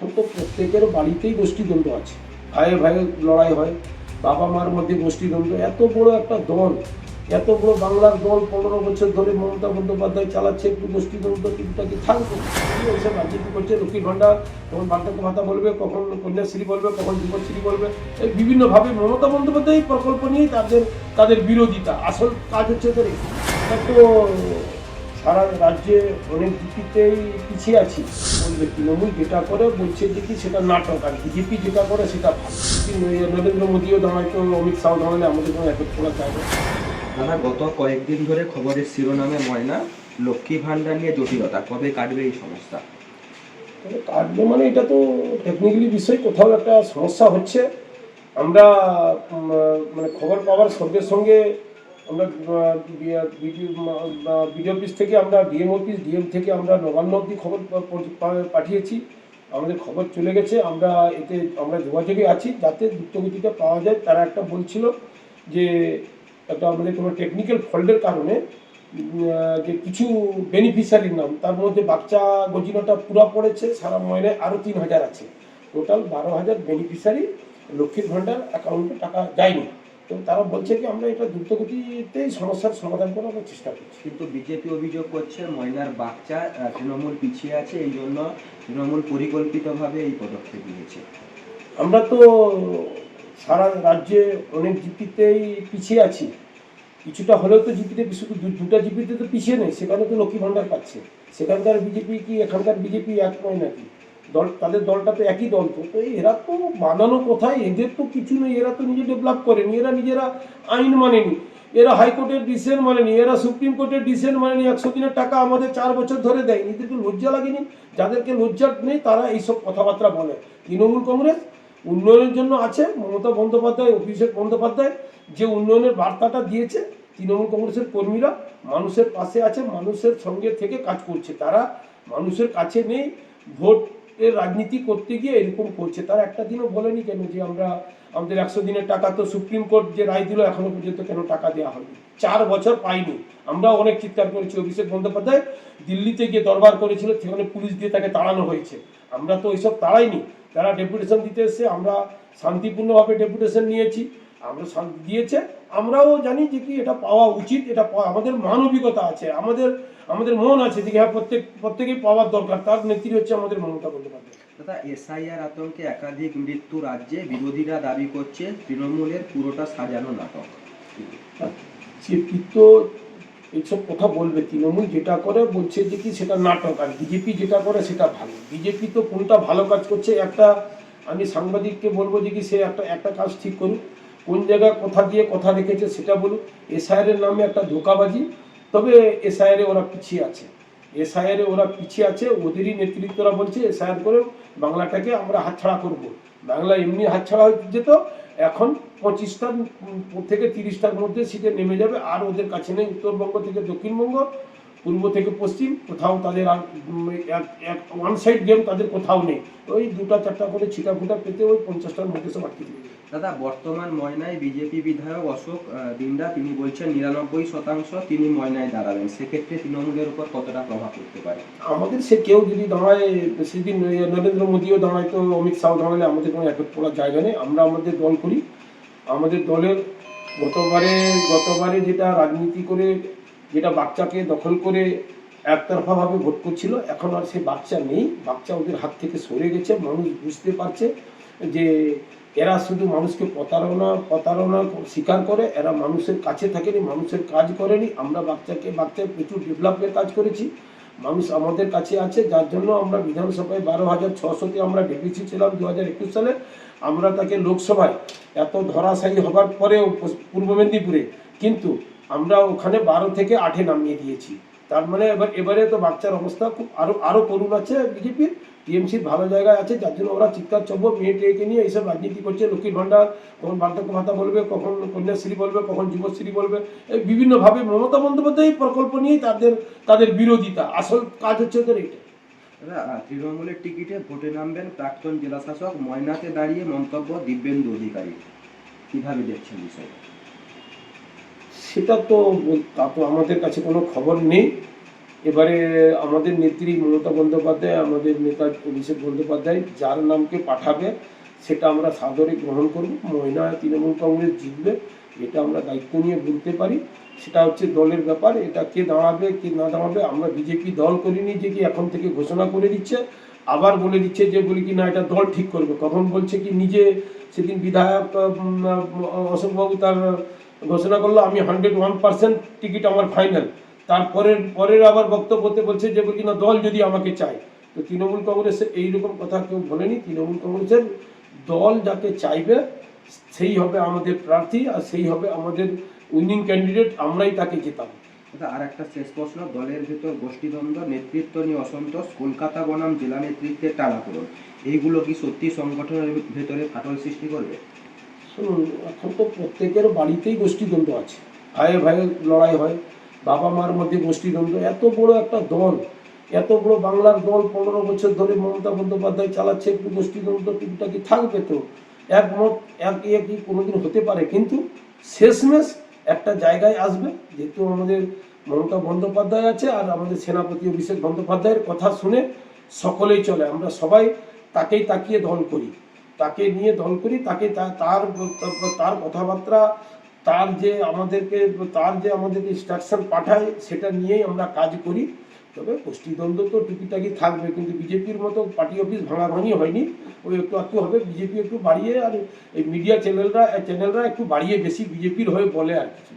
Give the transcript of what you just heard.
এখন তো প্রত্যেকের বাড়িতেই গোষ্ঠীদ্বন্দ্ব আছে। ভাইয়ে ভাইয়ে লড়াই হয়, বাবা মার মধ্যে গোষ্ঠীদ্বন্দ্ব। এত বড় একটা দল, এত বড় বাংলার দল পনেরো বছর ধরে মমতা বন্দ্যোপাধ্যায় চালাচ্ছে, একটু গোষ্ঠীদ্বন্দ্ব কিছুটা কি থাকবে? ওইসব রাজনীতি করছে লক্ষ্মীর ভাণ্ডার কখন বার্ধক্য ভাতা বলবে, কখন কন্যাশ্রী বলবে, কখন যুবশ্রী বলবে। এই বিভিন্নভাবে মমতা বন্দ্যোপাধ্যায় প্রকল্প নিয়েই তাদের তাদের বিরোধিতা। আসল কাজ হচ্ছে এই। তো সারা রাজ্যে অনেক দিকতেই পিছিয়ে আছি। বলবে তৃণমূল যেটা করে বলছে যে কি সেটা নাটক আর বিজেপি যেটা করে সেটা নরেন্দ্র মোদীও দাঁড়াইতো অমিত শাহ দাঁড়ালে আমাদের কোনো একত্র করা না। দাদা গত কয়েকদিন ধরে খবরের শিরোনামে ময়না লক্ষ্মী ভাণ্ডার নিয়ে জটিলতা কবে কাটবে এই সমস্যা? কাটবে মানে এটা তো টেকনিক্যালি বিষয় কোথাও একটা সমস্যা হচ্ছে। আমরা মানে খবর পাওয়ার সঙ্গে সঙ্গে আমরা বিডিও অফিস থেকে আমরা ডিএম অফিস ডিএম থেকে আমরা নবান্ন অব্দি খবর পাঠিয়েছি। আমাদের খবর চলে গেছে। আমরা এতে, আমরা যোগাযোগে আছি যাতে দ্রুতগতিটা পাওয়া যায়। তারা একটা বলছিল যে, একটা আমাদের কোনো টেকনিক্যাল ফল্টের কারণে যে কিছু বেনিফিশিয়ারির নাম, তার মধ্যে বাচ্চা গজিনাটা পুরা পড়েছে। সারা ময়নায় আরও তিন হাজার আছে। টোটাল বারো হাজার বেনিফিশিয়ারি লক্ষ্মীর ভাণ্ডার অ্যাকাউন্টে টাকা যায়নি। তো তারা বলছে কি আমরা এটা দ্রুতগতিতেই সমস্যার সমাধান করার আমরা চেষ্টা করছি। কিন্তু বিজেপি অভিযোগ করছে ময়নার বাচ্চা তৃণমূল পিছিয়ে আছে এই জন্য তৃণমূল পরিকল্পিতভাবে এই পদক্ষেপ নিয়েছে। আমরা তো সারা রাজ্যে অনেক জিপিতেই পিছিয়ে আছি। কিছুটা হলেও তো জিপিতে শুধু দুটা জিপিতে তো পিছিয়ে নেই সেখানে তো লক্ষ্মী ভাণ্ডার পাচ্ছে। সেখানকার বিজেপি কি এখানকার বিজেপি এক নয় নাকি? দল, তাদের দলটা তো একই দল তো এরা তো বানানো কোথায়? এদের তো কিছু নেই, এরা তো নিজে ডেভেলপ করেনি, এরা নিজেরা আইন মানেনি, এরা হাইকোর্টের ডিসিশন মানেনি, এরা সুপ্রিম কোর্টের ডিসিশন মানেনি, একশো দিনের টাকা আমাদের চার বছর ধরে দেয়নি, এদেরকে লজ্জা লাগেনি? যাদেরকে লজ্জা নেই, তারা এইসব কথাবার্তা বলে। তৃণমূল কংগ্রেস উন্নয়নের জন্য আছে, মমতা বন্দ্যোপাধ্যায়, অভিষেক বন্দ্যোপাধ্যায়, যে উন্নয়নের বার্তাটা দিয়েছে, তৃণমূল কংগ্রেসের কর্মীরা মানুষের পাশে আছে, মানুষের সঙ্গে থেকে কাজ করছে, তারা মানুষের কাছে নেই ভোটের রাজনীতি করতে গিয়ে এরকম করছে। তারা একটা দিনও বলেনি কেন যে আমরা, আমাদের একশো দিনের টাকা তো সুপ্রিম কোর্ট যে রায় দিল এখনও পর্যন্ত কেন টাকা দেওয়া হয়নি? চার বছর পাইনি। আমরা অনেক চিৎকার করেছি। অভিষেক বন্দ্যোপাধ্যায় দিল্লিতে গিয়ে দরবার করেছিল, সেখানে পুলিশ দিয়ে তাকে তাড়ানো হয়েছে। আমরা তো ওইসব তাড়াইনি। তারা ডেপুটেশন দিতে এসে আমরা শান্তিপূর্ণভাবে ডেপুটেশন নিয়েছি। আমরা শান্তি দিয়েছে। আমরাও জানি যে কি এটা পাওয়া উচিত এটা আমাদের মানবিকতা আছে আমাদের আমাদের মন আছে যে হ্যাঁ প্রত্যেক প্রত্যেকেই পাওয়ার দরকার তার নেত্রী হচ্ছে আমাদের মমতা বন্দ্যোপাধ্যায়। দাদা এসআইআর আতঙ্কে একাধিক মৃত্যু রাজ্যে বিরোধীরা দাবি করছে তৃণমূলের পুরোটা সাজানো নাটক। সিপি তো এইসব কথা বলবে তৃণমূল যেটা করে বলছে যে কি সেটা নাটক আর বিজেপি যেটা করে সেটা ভালো। বিজেপি তো কোনটা ভালো কাজ করছে একটা আমি সাংবাদিককে বলব যে কি সে একটা একটা কাজ ঠিক করুক। কোন জায়গায় কথা দিয়ে কথা রেখেছে সেটা বলুক এসআইআর নামে একটা ধোকাবাজি, তবে এসআইআর ওরা পিছিয়ে আছে। এসআইআর ওরা পিছিয়ে আছে, ওদেরই নেতৃত্বরা বলছে এসআইআর করে বাংলাটাকে আমরা হাতছাড়া করব। বাংলা এমনি হাতছাড়া হয়ে যেত, এখন পঁচিশটার থেকে তিরিশটার মধ্যে সিটে নেমে যাবে, আর ওদের কাছে নেই উত্তরবঙ্গ থেকে দক্ষিণবঙ্গ। পূর্ব থেকে পশ্চিম কোথাও তাদের এক- ওয়ান সাইড গেম তাদের কোথাও নেই। ওই দুটা চারটা করে ছিটা ফুটা পেতে ওই পঞ্চাশটার মধ্যে সব আটকে দিয়ে দাদা বর্তমান ময়নায় বিজেপি বিধায়ক অশোক দিন্দা তিনি বলছেন নিরানব্বই শতাংশ তিনি ময়নায় দাঁড়াবেন। সেক্ষেত্রে তৃণমূলের উপর কতটা প্রভাব পড়তে পারে? আমাদের সে কেউ যদি দাঁড়ায় সেদিন নরেন্দ্র মোদীও দাঁড়ায় তো অমিত শাহ দাঁড়ালে আমাদের কোনো একট পড়ার জায়গা নেই। আমরা আমাদের দল করি। আমাদের দলের গতবারে গতবারে যেটা রাজনীতি করে যেটা বাচ্চাকে দখল করে একতরফাভাবে ভোট করছিল, এখন আর সেই বাচ্চা নেই। বাচ্চা ওদের হাত থেকে সরে গেছে, মানুষ বুঝতে পারছে যে এরা শুধু মানুষকে প্রতারণা প্রতারণা স্বীকার করে, এরা মানুষের কাছে থাকেনি, মানুষের কাজ করেনি। আমরা বাচ্চাকে, বাচ্চার প্রচুর ডেভেলপের কাজ করেছি। মানুষ আমাদের কাছে আছে, যার জন্য আমরা বিধানসভায় বারো হাজার ছশোতে আমরা ডেপুটি ছিলাম দু হাজার একুশ সালে। আমরা তাকে লোকসভায় এত ধরাশায়ী হবার পরেও পূর্ব মেদিনীপুরে। কিন্তু আমরা ওখানে বারো থেকে আটে নামিয়ে দিয়েছি। তার মানে এবার, এবারে তো বাচ্চার অবস্থা খুব আরও আরও করুণ আছে বিজেপির টিএমসির ভালো জায়গায় আছে, যার জন্য ওরা চিৎকার চব্য মেয়ে টেয়েকে নিয়ে এইসব রাজনীতি করছে। লক্ষ্মীর ভাণ্ডার কখন বার্ধক্য ভাতা বলবে, কখন কন্যাশ্রী বলবে, কখন যুবশ্রী বলবে। এই বিভিন্নভাবে মমতা বন্দ্যোপাধ্যায় প্রকল্প নিয়েই তাদের তাদের বিরোধিতা। আসল কাজ হচ্ছে ওদের এটা তৃণমূলের টিকিটে ভোটে নামবেন প্রাক্তন জেলাশাসক ময়নাতে দাঁড়িয়ে মন্তব্য দিব্যেন্দু অধিকারী কীভাবে দেখছেন বিষয়টা? সেটা তো তা তো আমাদের কাছে কোনো খবর নেই। এবারে আমাদের নেত্রী মমতা বন্দ্যোপাধ্যায়, আমাদের নেতা অভিষেক বন্দ্যোপাধ্যায়, যার নামকে পাঠাবে, সেটা আমরা সাদরে গ্রহণ করব। মহিলা তৃণমূল কংগ্রেস জিতবে, এটা আমরা দায়িত্ব নিয়ে বলতে পারি। সেটা হচ্ছে দলের ব্যাপার, এটা কে দাঁড়াবে, কে না দাঁড়াবে, আমরা বিজেপি দল করিনি যে কি এখন থেকে ঘোষণা করে দিচ্ছে। আবার বলে দিচ্ছে যে বলি কি না, এটা দল ঠিক করবে। কখন বলছে কি, নিজে সেদিন বিধায়ক অশোকবাবু তার ঘোষণা করল, আমি হান্ড্রেড ওয়ান পার্সেন্ট টিকিট আমার ফাইনাল তারপরের পরের আবার বক্তব্যতে বলছে যে, বলি না, দল যদি আমাকে চায়। তো তৃণমূল কংগ্রেসে এইরকম কথা কেউ বলেনি। তৃণমূল কংগ্রেসের দল যাকে চাইবে, সেই হবে আমাদের প্রার্থী আর সেই হবে আমাদের উইনিং ক্যান্ডিডেট আমরাই তাকে জেতাবো। আর একটা শেষ প্রশ্ন, দলের ভেতর গোষ্ঠীদ্বন্দ্ব, নেতৃত্ব নিয়ে অসন্তোষ, কলকাতা বনাম জেলা নেতৃত্বের টানাপোড়ন এইগুলো কি সত্যি সংগঠনের ভেতরে ফাটল সৃষ্টি করবে? শুনুন, এখন তো প্রত্যেকের বাড়িতেই গোষ্ঠীদ্বন্দ্ব আছে। ভাইয়ে ভাইয়ে লড়াই হয়, বাবা মার মধ্যে গোষ্ঠীদ্বন্দ্ব। এত বড় একটা দল, এত বড় বাংলার দল পনেরো বছর ধরে মমতা বন্দ্যোপাধ্যায় চালাচ্ছে, একটু গোষ্ঠীদ্বন্দ্ব টুকটা কি থাকবে তো। একমত, এক একই কোনোদিন হতে পারে? কিন্তু শেষমেশ একটা জায়গায় আসবে, যেহেতু আমাদের মমতা বন্দ্যোপাধ্যায় আছে আর আমাদের সেনাপতি অভিষেক বন্দ্যোপাধ্যায়ের কথা শুনে সকলেই চলে। আমরা সবাই তাকেই তাকিয়ে ধন করি। তাকে নিয়ে ধন করি, তাকে তার তার কথাবার্তা, তার যে আমাদেরকে, তার যে আমাদেরকে ইনস্ট্রাকশন পাঠায়, সেটা নিয়েই আমরা কাজ করি। তবে গোষ্ঠীদ্বন্দ্ব তো টুকিটাকি থাকবে, কিন্তু বিজেপির মতো পার্টি অফিস ভাঙাভাঙি হয়নি। ওই একটু একটু হবে, বিজেপি একটু বাড়িয়ে আর এই মিডিয়া চ্যানেলরা চ্যানেলরা একটু বাড়িয়ে বেশি বিজেপির হয়ে বলে আর কিছু